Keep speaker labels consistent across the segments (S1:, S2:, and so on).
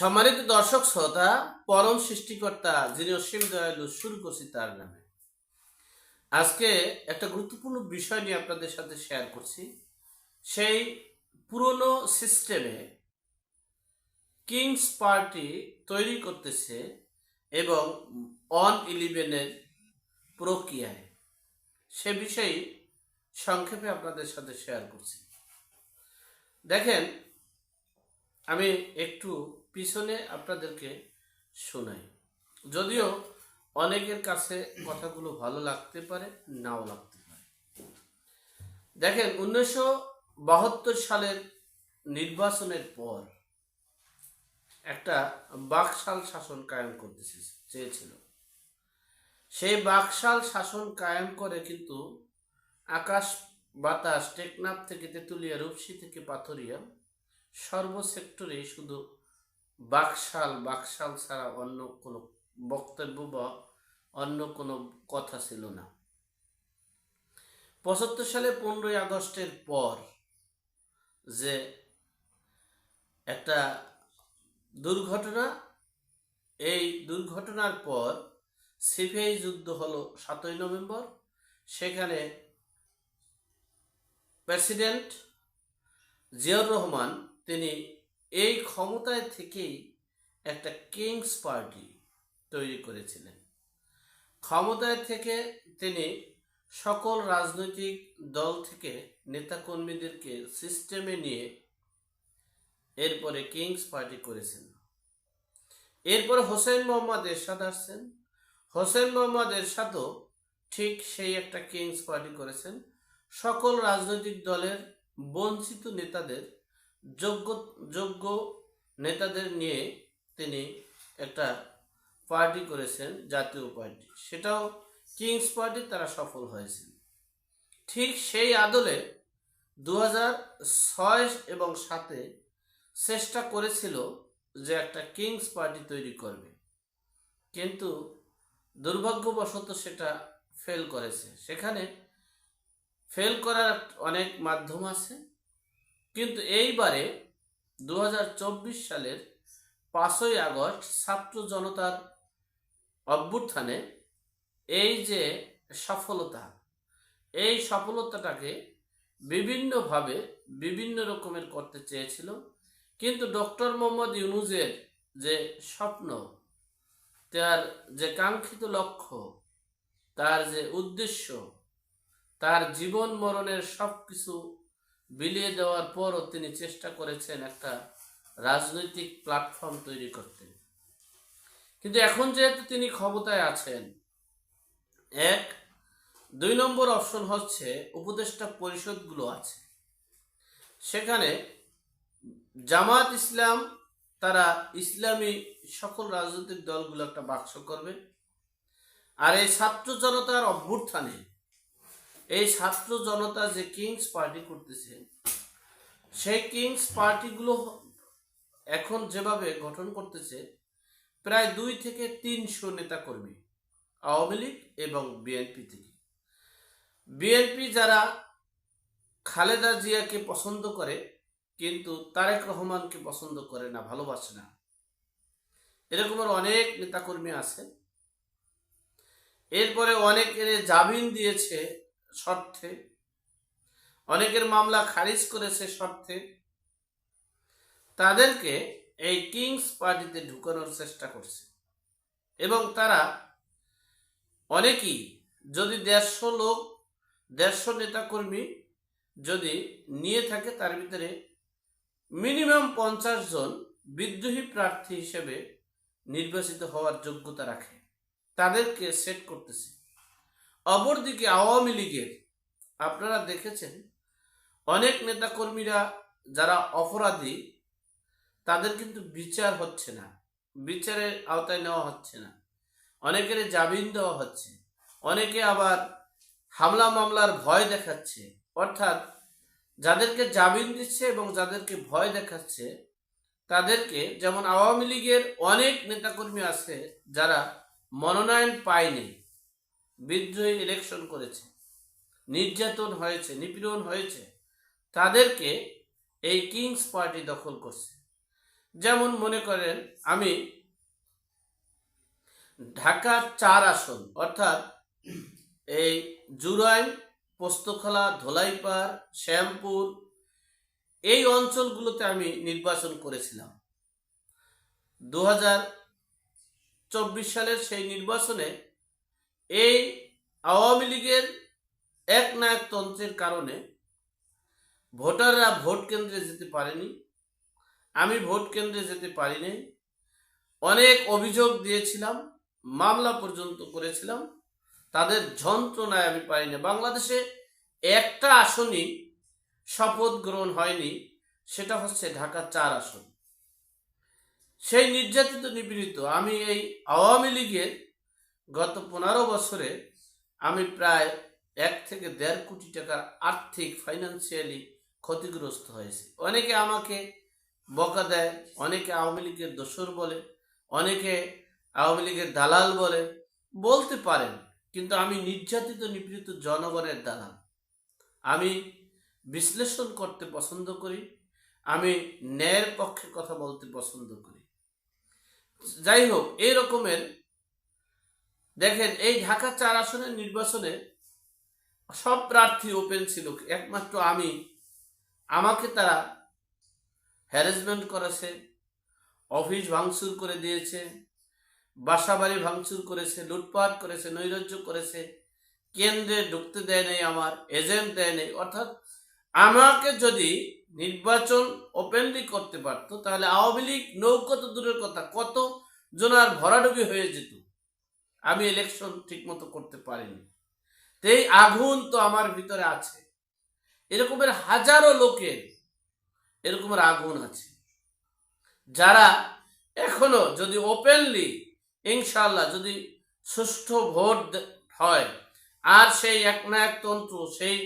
S1: সম্মানিত দর্শক শ্রোতা, পরম সৃষ্টিকর্তা যিনি অসীম দয়ালু শুরু করছি তার নামে। আজকে একটা গুরুত্বপূর্ণ বিষয় নিয়ে আপনাদের সাথে শেয়ার করছি। সেই পুরনো সিস্টেমে কিংস পার্টি তৈরি করতেছে এবং অন ইলেভেনের প্রক্রিয়ায়। সে বিষয়ে সংক্ষেপে আপনাদের সাথে শেয়ার করছি। দেখেন, আমি একটু পিছনে আপনাদেরকে শোনাই। যদিও অনেকের কাছে কথাগুলো ভালো লাগতে পারে, নাও লাগতে পারে। দেখেন, উনিশশো বাহাত্তর সালের নির্বাচনের পর একটা বাকশাল শাসন কায়েম করতে চেয়েছিল। সেই বাকশাল শাসন কায়েম করে কিন্তু আকাশ বাতাস টেকনাফ থেকে তেঁতুলিয়া, রূপসী থেকে পাথরিয়া সর্ব সেক্টরে শুধু বাকশাল বাকশাল ছাড়া অন্য কোনো বক্তব্য বা অন্য কোনো কথা ছিল না। পঁচাত্তর সালে পনেরোই আগস্টের পর যে একটা দুর্ঘটনা, এই দুর্ঘটনার পর সিপিআই যুদ্ধ হলো সাতই নভেম্বর। সেখানে প্রেসিডেন্ট জিয়াউর রহমান, তিনি এই ক্ষমতায় থেকেই একটা কিংস পার্টি তৈরি করেছিলেন। ক্ষমতায় থেকে তিনি সকল রাজনৈতিক দল থেকে নেতাকর্মীদেরকে সিস্টেমে নিয়ে এরপরে কিংস পার্টি করেছেন। এরপরে হোসেন মোহাম্মদ এরশাদ আসছেন। হোসেন মোহাম্মদ এরশাদও ঠিক সেই একটা কিংস পার্টি করেছেন। সকল রাজনৈতিক দলের বঞ্চিত নেতাদের যোগ্য যোগ্য নেতাদের নিয়ে তিনি একটা পার্টি করেছেন, জাতীয় পার্টি। সেটাও কিংস পার্টি তারা সফল হয়েছেন। ঠিক সেই আদলে দু ছয় এবং সাতে চেষ্টা করেছিল যে একটা কিংস পার্টি তৈরি করবে। কিন্তু দুর্ভাগ্যবশত সেটা ফেল করেছে। সেখানে ফেল করার অনেক মাধ্যম আছে। কিন্তু এইবারে দু হাজার চব্বিশ সালের পাঁচই আগস্ট ছাত্র জনতার অভ্যুত্থানে এই যে সফলতা, এই সফলতাটাকে বিভিন্নভাবে বিভিন্ন রকমের করতে চেয়েছিল। কিন্তু ডক্টর মোহাম্মদ ইউনুজের যে স্বপ্ন, তার যে কাঙ্ক্ষিত লক্ষ্য, তার যে উদ্দেশ্য, তার জীবন মরণের সব কিছু বিলিয়ে দেওয়ার পরও তিনি চেষ্টা করেছেন একটা রাজনৈতিক প্ল্যাটফর্ম তৈরি করতে। কিন্তু এখন যেহেতু তিনি ক্ষমতায় আছেন, এক, দুই নম্বর অপশন হচ্ছে উপদেষ্টা পরিষদগুলো আছে। সেখানে জামাত ইসলাম, তারা ইসলামী সকল রাজনৈতিক দলগুলো একটা বাক্স করবে। আর এই ছাত্র জনতার অভ্যুত্থানে এই ছাত্র জনতা যে কিংস পার্টি করতেছে, সেই কিংস পার্টিগুলো এখন যেভাবে গঠন করতেছে, প্রায় দুই থেকে তিনশো নেতাকর্মী, আওয়ামী লীগ এবং বিএনপি থেকে। বিএনপি যারা খালেদা জিয়াকে পছন্দ করে, কিন্তু তারেক রহমানকে পছন্দ করে না, ভালোবাসে না। এরকমের অনেক নেতাকর্মী আছে। এরপরে অনেকের জামিন দিয়েছে শর্তে। অনেকের মামলা খারিজ করেছে শর্তে। তাদেরকে এই কিংস পার্টিতে ঢুকানোর চেষ্টা করছে। এবং তারা অনেকেই যদি দেড়শো লোক, দেড়শো নেতাকর্মী যদি নিয়ে থাকে তার ভিতরে মিনিমাম পঞ্চাশ জন বিদ্রোহী প্রার্থী হিসেবে নির্বাচিত হওয়ার যোগ্যতা রাখে। তাদেরকে সেট করতেছে। অপরদিকে আওয়ামী লীগের, আপনারা দেখেছেন, অনেক নেতাকর্মীরা যারা অপরাধী, তাদের কিন্তু বিচার হচ্ছে না। বিচারের আওতায় নেওয়া হচ্ছে না। অনেকের জামিন দেওয়া হচ্ছে। অনেকে আবার হামলা মামলার ভয় দেখাচ্ছে। অর্থাৎ যাদেরকে জামিন দিচ্ছে এবং যাদেরকে ভয় দেখাচ্ছে, তাদেরকে যেমন আওয়ামী লীগের অনেক নেতাকর্মী আছে যারা মনোনয়ন পায়নি বিদ্রোহী ইলেকশন করেছে, নির্যাতন হয়েছে, নিপীড়ন হয়েছে, তাদেরকে এই কিংস পার্টি দখল করছে। যেমন মনে করেন আমি, ঢাকা চার আসন, অর্থাৎ এই জুরাইন, পোস্তখলা, ধোলাইপাড়, শ্যামপুর, এই অঞ্চলগুলোতে আমি নির্বাচন করেছিলাম। দু সালের সেই নির্বাচনে এই আওয়ামী লীগের এক একনায়কতন্ত্রের কারণে ভোটাররা ভোট কেন্দ্রে যেতে পারেনি। আমি ভোট কেন্দ্রে যেতে পারিনি। অনেক অভিযোগ দিয়েছিলাম, মামলা পর্যন্ত করেছিলাম। তাদের যন্ত্রণায় আমি পাইনি বাংলাদেশে একটা আসনই শপথ গ্রহণ হয়নি, সেটা হচ্ছে ঢাকা চার আসন। সেই নির্যাতিত নিপীড়িত আমি এই আওয়ামী লীগের গত পনেরো বছরে আমি প্রায় এক থেকে দেড় কোটি টাকার আর্থিক ফাইন্যান্সিয়ালি ক্ষতিগ্রস্ত হয়েছে। অনেকে আমাকে বকা দেয়, অনেকে আওয়ামী লীগের দোসর বলে, অনেকে আওয়ামী লীগের দালাল বলে, বলতে পারেন, কিন্তু আমি নির্যাতিত, নিপীড়িত জনগণের দালাল। আমি বিশ্লেষণ করতে পছন্দ করি, আমি ন্যায়ের পক্ষে কথা বলতে পছন্দ করি। যাই হোক, এই রকমের দেখেন, এই ঢাকা চার আসনের নির্বাচনে সব প্রার্থী ওপেন ছিল। একমাত্র আমি। আমাকে তারা হ্যারাসমেন্ট করেছে অফিস ভাঙচুর করে দিয়েছে, বাসাবাড়ি ভাঙচুর করেছে, লুটপাট করেছে, নৈরাজ্য করেছে। কেন্দ্রে ঢুকতে দেয় নেই আমার এজেন্ট দেয় নেই। অর্থাৎ আমাকে যদি নির্বাচন ওপেনলি করতে পারতো, তাহলে আওয়ামী লীগ নৌকা তো দূরের কথা, কত জনার ভরাডুবি হয়ে যেত। আমি ইলেকশন ঠিকমতো করতে পারিনি। তো এই আগুন তো আমার ভিতরে আছে। এরকমের হাজারো লোকের এরকমের আগুন আছে। যারা এখনও যদি ওপেনলি ইনশাল্লাহ যদি সুষ্ঠু ভোট হয়, আর সেই একনায়কতন্ত্র সেই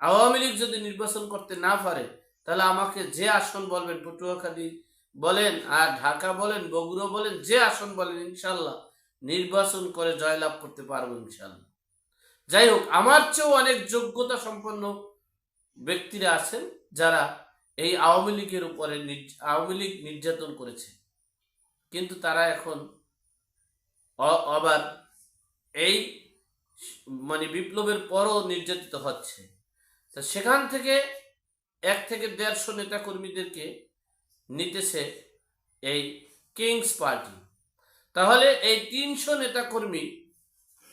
S1: আওয়ামী লীগ যদি নির্বাচন করতে না পারে, তাহলে আমাকে যে আসন বলবেন, পটুয়াখালী বলেন, আর ঢাকা বলেন, বগুড়া বলেন, যে আসন বলেন ইনশাল্লাহ নির্বাচন করে জয়লাভ করতে পারব ইনশাল্লাহ যাই হোক, আমার চেয়েও অনেক যোগ্যতা সম্পন্ন ব্যক্তিরা আছেন যারা এই আওয়ামী লীগের উপরে আওয়ামী লীগ নির্যাতন করেছে। কিন্তু তারা এখন আবার এই মানে বিপ্লবের পরও নির্যাতিত হচ্ছে। তা সেখান থেকে এক থেকে দেড়শো নেতা কর্মীদেরকে নিতেছে এই কিংস পার্টি। তাহলে এই তিনশো নেতা কর্মী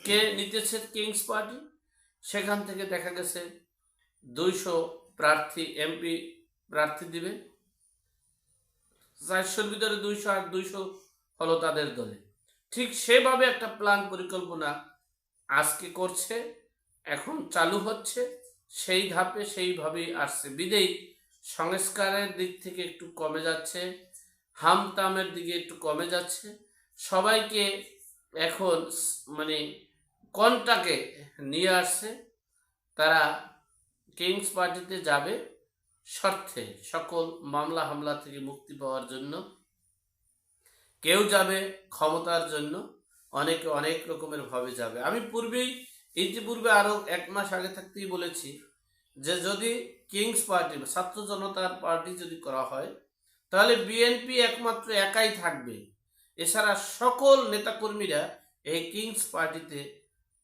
S1: কে নিতেছে কিংস পার্টি? সেখান থেকে দেখা গেছে দুইশো প্রার্থী এমপি প্রার্থী দিবে। চারশোর ভিতরে দুইশো আর দুইশো হলো তাদের দলে। ঠিক সেভাবে একটা প্ল্যান পরিকল্পনা আজকে করছে, এখন চালু হচ্ছে, সেই ধাপে সেইভাবেই আসছে। বিদেই সংস্কারের দিক থেকে একটু কমে যাচ্ছে, হামতামের দিকে একটু কমে যাচ্ছে। সবাইকে এখন মানে কনটাকে নিয়ে আসছে। তারা কিংস পার্টিতে যাবে স্বার্থে। সকল মামলা হামলা থেকে মুক্তি পাওয়ার জন্য। কেউ যাবে ক্ষমতার জন্য। অনেকে, অনেক রকমের ভাবে যাবে। আমি পূর্বেই, ইতিপূর্বে আরও এক মাস আগে থাকতেই বলেছি যে যদি কিংস পার্টি ছাত্র জনতার পার্টি যদি করা হয়, তাহলে বিএনপি একমাত্র একাই থাকবে। এছাড়া সকল নেতাকর্মীরা এই কিংস পার্টিতে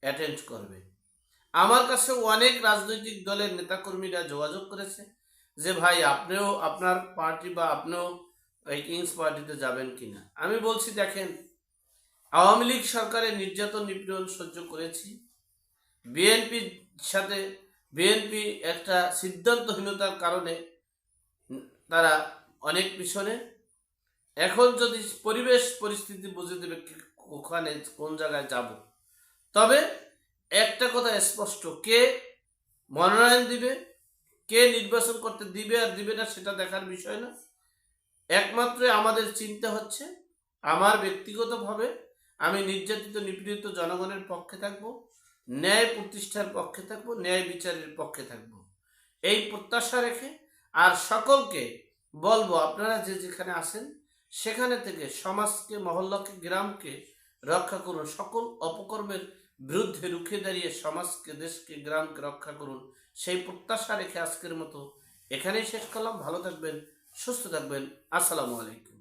S1: অ্যাটেন্ড করবে। আমার কাছে অনেক রাজনৈতিক দলের নেতাকর্মীরা যোগাযোগ করেছে যে, ভাই, আপনিও আপনার পার্টি বা আপনিও এই কিংস পার্টিতে যাবেন কিনা? আমি বলছি, দেখেন, আওয়ামী লীগ সরকারের নির্যাতন নিপীড়ন সহ্য করেছি। বিএনপির সাথে, বিএনপি একটা সিদ্ধান্তহীনতার কারণে তারা অনেক পিছনে এখন যদি পরিবেশ পরিস্থিতি বুঝে দেবে ওখানে কোন জায়গায় যাব। তবে একটা কথা স্পষ্ট, কে মনোনয়ন দিবে, কে নির্বাচন করতে দিবে আর দিবে না সেটা দেখার বিষয় না। একমাত্র আমাদের চিন্তা হচ্ছে আমার ব্যক্তিগতভাবে আমি নির্যাতিত, নিপীড়িত জনগণের পক্ষে থাকব, ন্যায় প্রতিষ্ঠার পক্ষে থাকব, ন্যায় বিচারের পক্ষে থাকব। এই প্রত্যাশা রেখে আর সকলকে বলব, আপনারা যে যেখানে আছেন সেখানে থেকে সমাজকে, মহল্লাকে, গ্রামকে রক্ষা করুন। সকল অপকর্মের বিরুদ্ধে রুখে দাঁড়িয়ে সমাজকে, দেশকে, গ্রামকে রক্ষা করুন। সেই প্রত্যাশা রেখে আজকের মতো এখানেই শেষ করলাম। ভালো থাকবেন, সুস্থ থাকবেন। আসসালামু আলাইকুম।